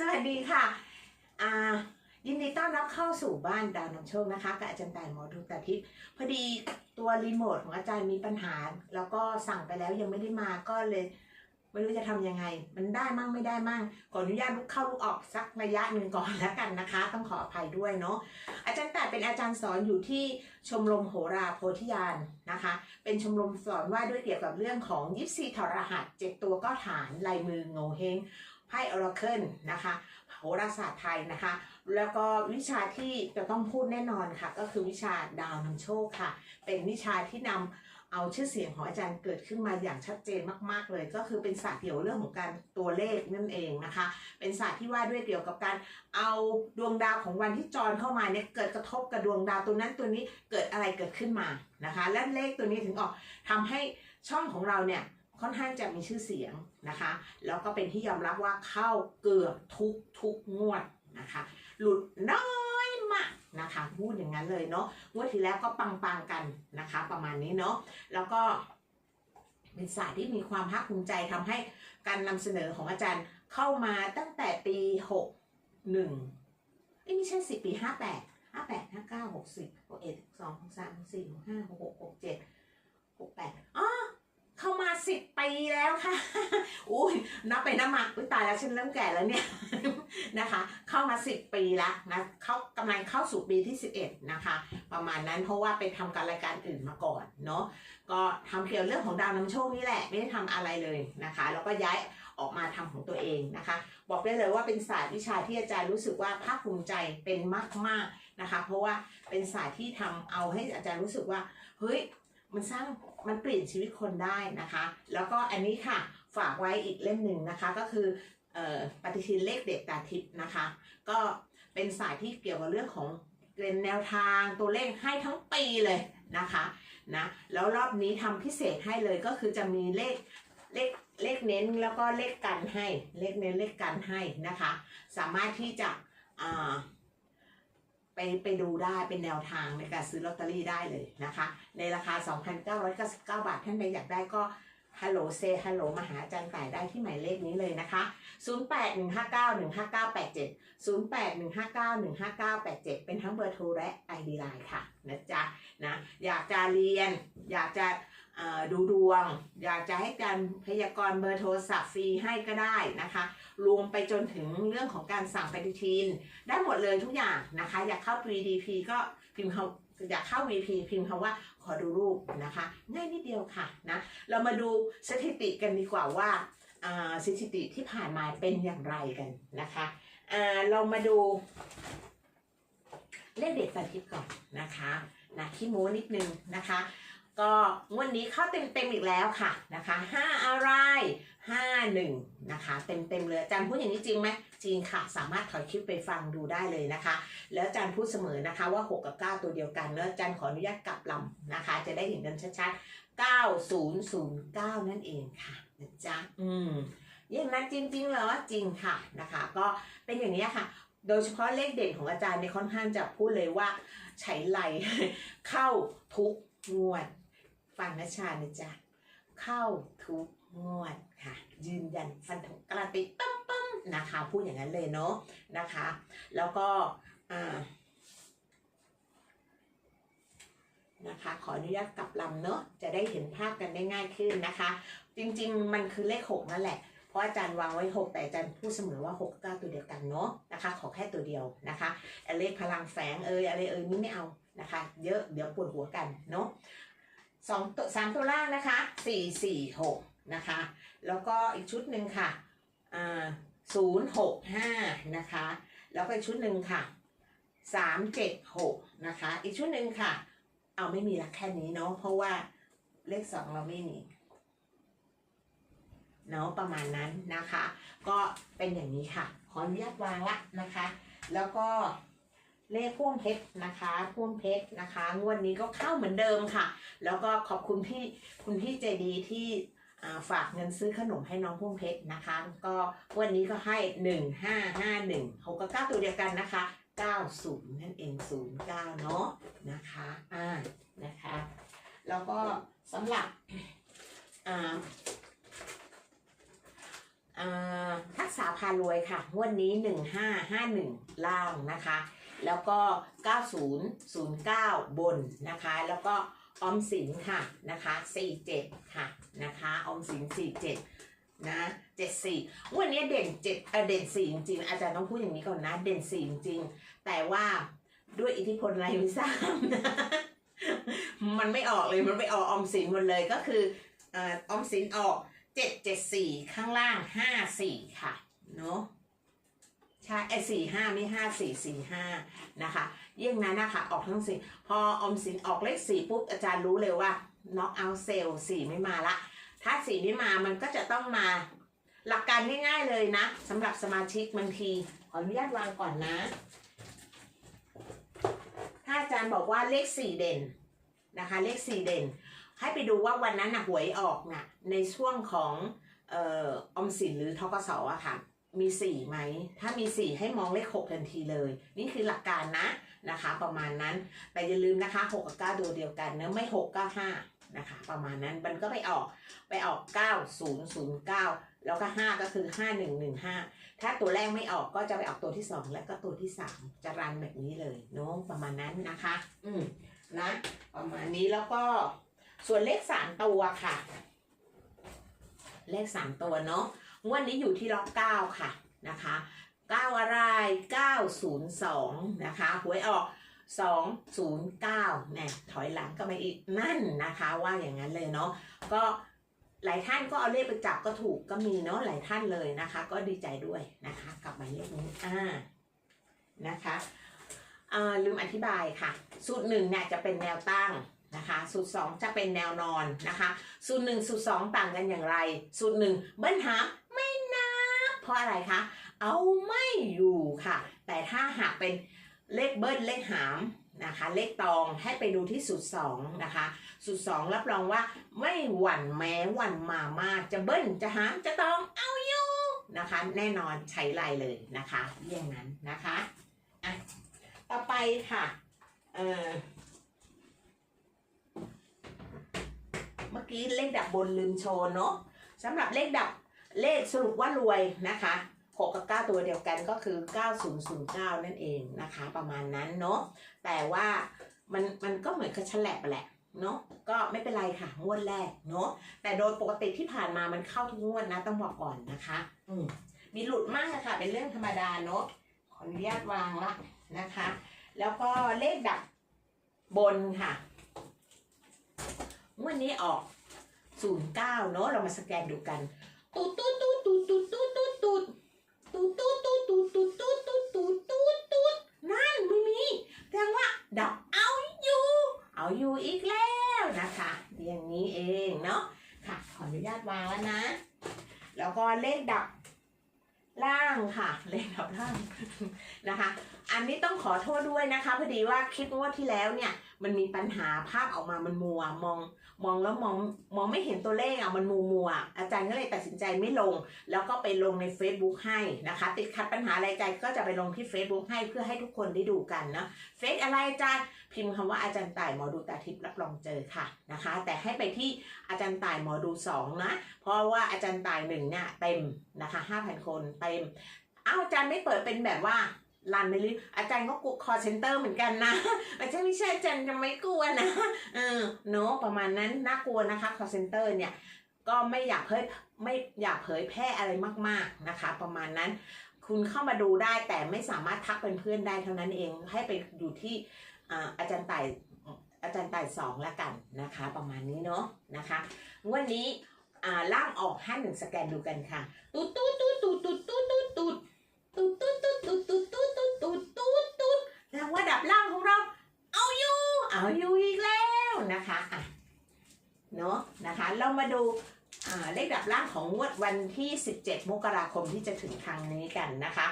สวัสดีค่ะอ่ายินดีต้อนรับเข้าสู่บ้านดาวนำโชคนะคะกับอาจารย์ต่ายหมอดูตาทิพย์พอดีตัวรีโมทของอาจารย์มีปัญหา แล้วก็สั่งไปแล้วยังไม่ได้มาก็เลย ไม่รู้จะทำยังไง มันได้มั่งไม่ได้มั่งขออนุญาตลุกเข้าลุกออกสักระยะหนึ่งก่อนแล้วกันนะคะ ต้องขออภัยด้วยเนาะอาจารย์แต่ายเป็นอาจารย์สอนอยู่ที่ชมรมโหราโพธิญาณนะคะ เป็นชมรมสอนว่าด้วยเกี่ยวกับเรื่องของยิปซีถอรหัสเจ็ดตัวก็ฐานลายมือโงเฮง ไพ่ออราเคิลนะคะโหราศาสตร์ไทยนะคะ แล้วก็วิชาที่จะต้องพูดแน่นอนค่ะ ก็คือวิชาดาวนำโชคค่ะ เป็นวิชาที่นำเอาชื่อเสียงของอาจารย์เกิดขึ้นมาอย่างชัดเจนมาก ๆ เลย ก็คือเป็นศาสตร์เกี่ยวเรื่องของการตัวเลขนั่นเองนะคะ เป็นศาสตร์ที่ว่าด้วยเกี่ยวกับการเอาดวงดาวของวันที่จรเข้ามาเนี่ยเกิดกระทบกับดวงดาวตัวนั้นตัวนี้เกิดอะไรเกิดขึ้นมานะคะ และเลขตัวนี้ถึงออกทำให้ช่องของเราเนี่ย ค่อนข้างจะมีชื่อเสียงนะคะแล้วก็เป็นที่ยอมรับว่าเข้าเกือบทุกทุกงวดนะคะ หลุดน้อยมากนะคะพูดอย่างนั้นเลยเนาะงวดที่แล้วก็ปังปังๆกันนะคะ ประมาณนี้เนาะแล้วก็เป็นศาสตร์ที่มีความภาคภูมิใจทำให้การนำเสนอของอาจารย์เข้ามาตั้งแต่ปีหกหนึ่งไม่ใช่สิปีห้าแปดห้าแปดห้าเก้าหกสิบหกเอ็ดสองหกสามหกสี่หกห้าหกหกหกเจ็ดหกแปดอ๋อ เข้ามาสิบปีแล้วค่ะอุ้ยนับไปนับมาอุ้ยตายแล้วฉันเริ่มแก่แล้วเนี่ยนะคะ เข้ามาสิบปีแล้วนะเขากำลังเข้าสู่ปีที่สิบเอ็ดนะคะ ประมาณนั้นเพราะว่าไปทำการรายการอื่นมาก่อนเนาะก็ทำเกี่ยวเรื่องของดาวนำโชคนี่แหละไม่ได้ทำอะไรเลยนะคะ แล้วก็ย้ายออกมาทำของตัวเองนะคะ บอกได้เลยว่าเป็นศาสตร์วิชาที่อาจารย์รู้สึกว่าภาคภูมิใจเป็นมากๆนะคะ เพราะว่าเป็นศาสตร์ที่ทำเอาให้อาจารย์รู้สึกว่าเฮ้ย มันสร้างมันเปลี่ยนชีวิตคนได้นะคะ แล้วก็อันนี้ค่ะฝากไว้อีกเล่มหนึ่งนะคะก็คืออปฏิทินเลขเด็ดตาทิพย์นะคะ ก็เป็นสายที่เกี่ยวกับเรื่องของเกณฑ์แนวทางตัวเลขให้ทั้งปีเลยนะคะนะแล้วรอบนี้ทำพิเศษให้เลยก็คือจะมีเลขเลขเลขเน้นแล้วก็เลขกันให้เลขเน้นเลขกันให้นะคะ สามารถที่จะอ่า ไปไปดูได้เป็นแนวทางในการซื้อลอตเตอรี่ได้เลยนะคะ ในราคา 2,999 บาทท่านใดอยากได้ก็ฮัลโหลเซฮัลโหลมาหาอาจารย์ต่ายได้ที่หมายเลขนี้เลยนะคะ 0815915987 0815915987 เป็นทั้งเบอร์โทรและ ID Line ค่ะนะจ๊ะนะอยากจะเรียนอยากจะ ดูดวง อยากจะให้การพยากรณ์เบอร์โทรศัพท์ฟรีให้ก็ได้นะคะ รวมไปจนถึงเรื่องของการสั่งปฏิทิน ได้หมดเลยทุกอย่างนะคะ อยากเข้า 3DP ก็พิมพ์คำอยากเข้า VP พิมพ์คำว่าขอดูรูปนะคะ ง่ายนิดเดียวค่ะนะเรามาดูสถิติกันดีกว่าว่าสถิติที่ผ่านมาเป็นอย่างไรกันนะคะเรามาดูเลขเด็ดสันทิก่อนนะคะนะขี้โม้นิดนึงนะคะ ก็งวดนี้เข้าเต็มเต็มๆอีกแล้วค่ะนะคะห้าอะไรห้าหนึ่งนะคะ เต็มเต็มๆเลยอาจารย์พูดอย่างนี้จริงไหมจริงค่ะ สามารถถอยคลิปไปฟังดูได้เลยนะคะ แล้วอาจารย์พูดเสมอนะคะว่า 6 กับ 9 ตัวเดียวกันแล้วอาจารย์ขออนุญาตกลับลำนะคะ จะได้เห็นกันชัดๆ9009 นั่นเองค่ะนะจ๊ะอืมอย่างนั้นจริงๆเหรอจริงค่ะนะคะ ก็เป็นอย่างนี้ค่ะ โดยเฉพาะเลขเด่นของอาจารย์ในยค่อนข้างจะพูดเลยว่าใช้ไหลเข้าทุกงวด ฟังนะชานะจ๊ะเข้าทุกงวดค่ะ ยืนยันฟันธงการันตีตั้มตั้มนะคะ พูดอย่างนั้นเลยเนาะนะคะ แล้วก็อ่านะคะ ขออนุญาตกลับลำเนาะจะได้เห็นภาพกันได้ง่ายขึ้นนะคะ จริงๆ มันคือเลขหกนั่นแหละเพราะอาจารย์วางไว้หกแต่อาจารย์พูดเสมอว่าหกเก้าตัวเดียวกันเนาะนะคะ ขอแค่ตัวเดียวนะคะเลขพลังแฝงเอยอะไรเอยนี่ไม่เอานะคะ เยอะเดี๋ยวปวดหัวกันเนาะ สองตัวสามตัวล่างนะคะสี่สี่หกนะคะ แล้วก็อีกชุดหนึ่งค่ะอ่าศูนย์หกห้านะคะ แล้วก็อีกชุดหนึ่งค่ะสามเจ็ดหกนะคะ อีกชุดหนึ่งค่ะ เอาไม่มีละแค่นี้เนาะเพราะว่าเลขสองเราไม่มีเนาะประมาณนั้นนะคะ ก็เป็นอย่างนี้ค่ะ ขออนุญาตวางละนะคะ แล้วก็ เลขพ่วงเพชรนะคะพ่วงเพชรนะคะ งวดนี้ก็เข้าเหมือนเดิมค่ะ แล้วก็ขอบคุณพี่คุณพี่ใจดีที่ฝากเงินซื้อขนมให้น้องพ่วงเพชรนะคะ ก็วันนี้ก็ให้หนึ่งห้าห้าหนึ่งหกกับเก้าตัวเดียวกันนะคะเก้าศูนย์นั่นเองศูนย์เก้าเนาะนะคะอ่านะคะ แล้วก็สำหรับอ่าอ่าทักษะพาารวยค่ะ งวดนี้ 1551 ล่างนะคะ แล้วก็ 9009 บนนะคะ แล้วก็ออมสินค่ะนะคะ 47 ค่ะนะคะออมสิน 47 นะ74วันนี้เด่น7เออเด่น4จริงๆอาจารย์ต้องพูดอย่างนี้ก่อนนะ เด่น4จริงๆแต่ว่าด้วยอิทธิพลอะไรไม่ทราบมันไม่ออกเลยมันไม่ออกออมสินหมดเลยก็คือออออมสินออก774ข้างล่าง54ค่ะ เนาะ ใช่ไอ้สี่ห้าไม่ห้าสี่สี่ห้านะคะเยี่ยงนั้นนะคะออกทั้งสี่พออมสินออกเลขสี่ปุ๊บอาจารย์รู้เลยว่าน็อกเอาเซลล์สี่ไม่มาละ ถ้าสี่ไม่มามันก็จะต้องมา หลักการง่ายๆเลยนะสำหรับสมาชิกบางที ขออนุญาตวางก่อนนะ ถ้าอาจารย์บอกว่าเลขสี่เด่นนะคะ เลขสี่เด่น ให้ไปดูว่าวันนั้นนะหวยออกน่ะในช่วงของออออมสินหรือทกสอะค่ะ มีสี่ไหม ถ้ามีสี่ให้มองเลขหกทันทีเลย นี่คือหลักการนะนะคะ ประมาณนั้น แต่อย่าลืมนะคะหกกับเก้าตัวเดียวกันเนะไม่หกก็ห้านะคะ ประมาณนั้นมันก็ไปออกไปออกเก้าศูนย์ศูนย์เก้าแล้วก็ห้าก็คือห้าหนึ่งหนึ่งห้าถ้าตัวแรกไม่ออกก็จะไปออกตัวที่สองและก็ตัวที่สามจะรันแบบนี้เลยเนาะประมาณนั้นนะคะ อืมนะประมาณนี้แล้วก็ส่วนเลขสามตัวค่ะ เลขสามตัวเนาะ งวดนี้อยู่ที่ล็อกเก้าค่ะนะคะเก้าอะไรเก้าศูนย์สองนะคะหวยออกสองศูนย์เก้าเนี่ยถอยหลังก็มาอีกนั่นนะคะว่าอย่างนั้นเลยเนาะก็หลายท่านก็เอาเลขไปจับก็ถูกก็มีเนาะหลายท่านเลยนะคะ ก็ดีใจด้วยนะคะกับหมายเลขนี้อ่านะคะลืมอธิบายค่ะ สูตรหนึ่งเนี่ยจะเป็นแนวตั้ง นะคะสูตรสองจะเป็นแนวนอนนะคะสูตรหนึ่งสูตรสองต่างกันอย่างไร สูตรหนึ่งเบิ้ลหามไม่นับเพราะอะไรคะเอาไม่อยู่ค่ะ แต่ถ้าหากเป็นเลขเบิ้ลเลขหามนะคะเลขตองให้ไปดูที่สูตรสองนะคะสูตรสองรับรองว่าไม่หวั่นแม้หวั่นมามากจะเบิ้ลจะหามจะตองเอาอยู่นะคะแน่นอนใช้ลน์เลยนะคะเยี่ยงนั้นนะคะอะต่อไปค่ะเออ มื่อกี้เลขดับบนลืมโชว์เนาะสำหรับเลขดับเลขสรุปว่ารวยนะคะ6กับ 9 ตัวเดียวกันก็คือ 9009 นั่นเองนะคะ ประมาณนั้นเนาะแต่ว่ามันมันก็เหมือนกับฉลับแหละเนาะก็ไม่เป็นไรค่ะงวดแรกเนาะแต่โดยปกติที่ผ่านมามันเข้าทุกงวดนะต้องบอกก่อนนะคะ อืมมีหลุดมากอะค่ะเป็นเรื่องธรรมดาเนาะขออนุญาตวางละนะคะ แล้วก็เลขดับบนค่ะ วันนี้ออก 09เนอะเรามาสแกนดูกันตูดตูดตูดตูดตูดตูดตูดตูดตูดตูดตูดตูดตูดตูดตูดตูดตูดตูดนั่นไม่มีแสดงว่าดับเอาอยู่ เอาอยู่อีกแล้วนะคะ อย่างนี้เองเนาะค่ะ ขออนุญาตวางแล้วนะ แล้วก็เลขดับล่างค่ะเลขดับล่างนะคะ อันนี้ต้องขอโทษด้วยนะคะพอดีว่าคลิปงวดที่แล้วเนี่ยมันมีปัญหาภาพออกมามันมัวมองมองแล้วมองมองไม่เห็นตัวเลขอะมันมัวมัวๆอาจารย์ก็เลยตัดสินใจไม่ลง แล้วก็ไปลงใน Facebook ให้นะคะ ติดขัดปัญหาอะไรใจก็จะไปลงที่ Facebook ให้เพื่อให้ทุกคนได้ดูกันเนาะเฟซอะไรอาจารย์พิมพ์คำว่าอาจารย์ต่ายหมอดูตาทิพย์รับรองเจอค่ะนะคะ แต่ให้ไปที่อาจารย์ต่ายหมอดูสองนะเพราะว่าอาจารย์ต่ายหนึ่งเนี่ยเต็มนะคะ5,000 คนเต็มอ้าวอาจารย์ไม่เปิดเป็นแบบว่า รันไปเลยอาจารย์ก็กลัวคอเซนเตอร์เหมือนกันนะ อาจารย์ไม่ใช่อาจารย์จะไม่กลัวนะ เออเนาะประมาณนั้นน่ากลัวนะคะ call center เนี่ยก็ไม่อยากเผยไม่อยากเผยแพร่อะไรมากๆนะคะ ประมาณนั้น คุณเข้ามาดูได้แต่ไม่สามารถทักเป็นเพื่อนได้เท่านั้นเองให้ไปอยู่ที่อาอาจารย์ต่ายอาจารย์ต่ายสองละกันนะคะ ประมาณนี้เนาะนะคะวันนี้อ่าล่างออกห้าหนึ่งสแกนดูกันค่ะตูดตูดตูดตูดตูดตูดตูดตูดตูดตูดตูดตูดตูดตูดตูดตูดตูด ดแล้วว่าดับล่างของเรา เอาอยู่เอาอยู่อีกแล้วนะคะอะเนาะนะคะเรามาดูเลขดับล่างของงวดวันที่ 17 มกราคมที่จะถึงครั้งนี้กันนะคะ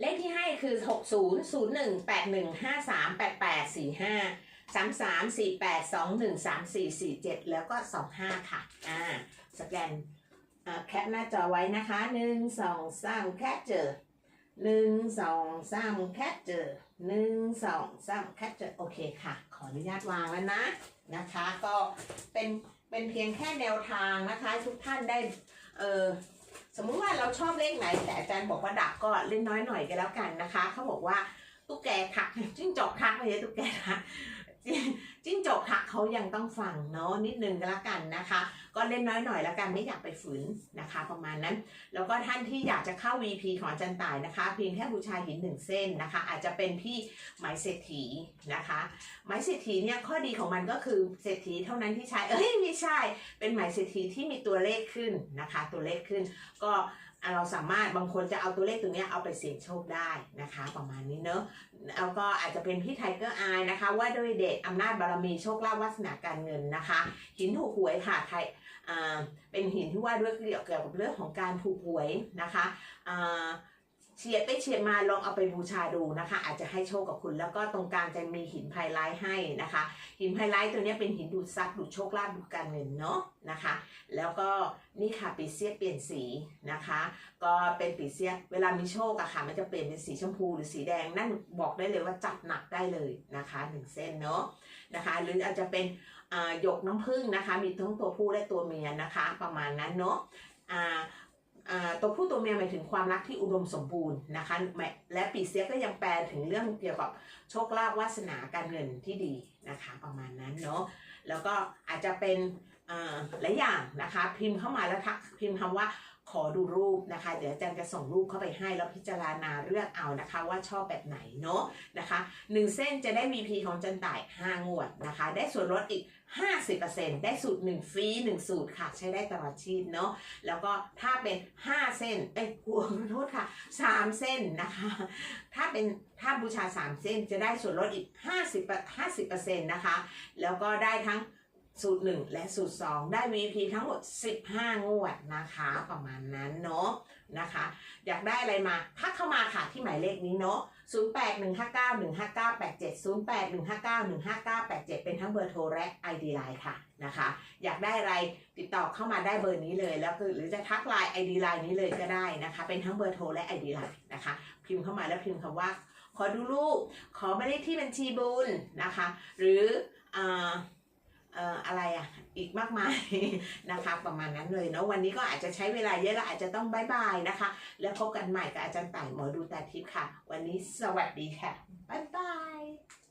เลขที่ให้คือ 60 01 81 53 88 45 33 48 21 34 47 แล้วก็ 25 ค่ะ อ่า สแกนอ่าแคปหน้าจอไว้นะคะ 1 2 3 แคปเจอ หนึ่งสองสามแคปเจอหนึ่งสองสามแคปเจอโอเคค่ะ ขออนุญาตวางแล้วนะนะคะ ก็เป็นเป็นเพียงแค่แนวทางนะคะ ทุกท่านได้เออสมมุติว่าเราชอบเลขไหน แต่อาจารย์บอกว่าดับก็เล่นน้อยหน่อยก็แล้วกันนะคะ เขาบอกว่าตุ๊กแกทักจิ้งจอกทักไม่ใช่ตุ๊กแกทัก จิ้งจกทักเขายังต้องฟังเนาะนิดนึงก็แล้วกันนะคะ ก็เล่นน้อยหน่อยแล้วกันไม่อยากไปฝืนนะคะ ประมาณนั้น แล้วก็ท่านที่อยากจะเข้า VP ของอาจารย์ต่ายนะคะ เพียงแค่บูชาหินหนึ่งเส้นนะคะ อาจจะเป็นที่ไม้เศรษฐีนะคะไม้เศรษฐีเนี่ยข้อดีของมันก็คือเศรษฐีเท่านั้นที่ใช้เอ้ยไม่ใช่ เป็นไม้เศรษฐีที่มีตัวเลขขึ้นนะคะ ตัวเลขขึ้นก็ เราสามารถบางคนจะเอาตัวเลขตัวนี้เอาไปเสี่ยงโชคได้นะคะประมาณนี้เนอะแล้วก็อาจจะเป็นพี่ไทเกอร์อายนะคะ ว่าด้วยเดชอำนาจบารมีโชคลาภวาสนาการเงินนะคะหินถูกหวยค่ะไทยอ่าเป็นหินที่ว่าด้วยเกี่ยวกับเรื่องของการถูกหวยนะคะอ่า เฉียดไปเฉียดมาลองเอาไปบูชาดูนะคะ อาจจะให้โชคกับคุณ แล้วก็ตรงกลางจะมีหินไพไลท์ให้นะคะ หินไพไลท์ตัวนี้เป็นหินดูดซับดูดโชคลาภดูดการเงินเนาะนะคะ แล้วก็นี่ค่ะปีเสียเปลี่ยนสีนะคะ ก็เป็นปีเสียเวลามีโชคอะค่ะมันจะเปลี่ยนเป็นสีชมพูหรือสีแดงนั่นบอกได้เลยว่าจัดหนักได้เลยนะคะหนึ่งเส้นเนาะนะคะหรืออาจจะเป็นอ่าหยกน้ำผึ้งนะคะ มีทั้งตัวผู้และตัวเมียนะคะ ประมาณนั้นเนาะอ่า ตัวผู้ตัวเมียหมายถึงความรักที่อุดมสมบูรณ์นะคะและปีเสียก็ยังแปลถึงเรื่องเกี่ยวกับโชคลาภวาสนาการเงินที่ดีนะคะประมาณนั้นเนาะแล้วก็อาจจะเป็นหลายอย่างนะคะพิมพ์เข้ามาแล้วทักพิมพ์คำว่า ขอดูรูปนะคะ เดี๋ยวอาจารย์จะส่งรูปเข้าไปให้แล้วพิจารณาเลือกเอานะคะ ว่าชอบแบบไหนเนาะนะคะหนึ่งเส้นจะได้ VP ของจันต่าย5งวดนะคะ ได้ส่วนลดอีก 50%ได้สูตร 1 ฟรี 1 สูตรค่ะ ใช้ได้ตลอดชีพเนาะแล้วก็ถ้าเป็น 5 เส้นเอ้ยขอโทษค่ะ 3 เส้นนะคะ ถ้าเป็นถ้าบูชา 3 เส้นจะได้ส่วนลดอีก 50 50%นะคะ แล้วก็ได้ทั้ง สูตร 1 และสูตร 2 ได้ VP ทั้งหมด 15 งวดนะคะ ประมาณนั้นเนาะนะคะ อยากได้อะไรมาทักเข้ามาค่ะที่หมายเลขนี้เนาะ0815915987 0815915987 เป็นทั้งเบอร์โทรและ ID Line ค่ะนะคะ อยากได้อะไรติดต่อเข้ามาได้เบอร์นี้เลยแล้วคือหรือจะทักไลน์ ID Line นี้เลยก็ได้นะคะ เป็นทั้งเบอร์โทรและ ID Line นะคะ พิมพ์เข้ามาแล้วพิมพ์คำว่า ขอดูรูปขอหมายเลขที่บัญชีบุญนะคะ หรืออ่า อะไรอะอีกมากมายนะคะประมาณนั้นเลยเนาะวันนี้ก็อาจจะใช้เวลาเยอะแล้วอาจจะต้องบายบายนะคะ แล้วพบกันใหม่กับอาจารย์ต่ายหมอดูตาทิพย์ค่ะ วันนี้สวัสดีค่ะบายบาย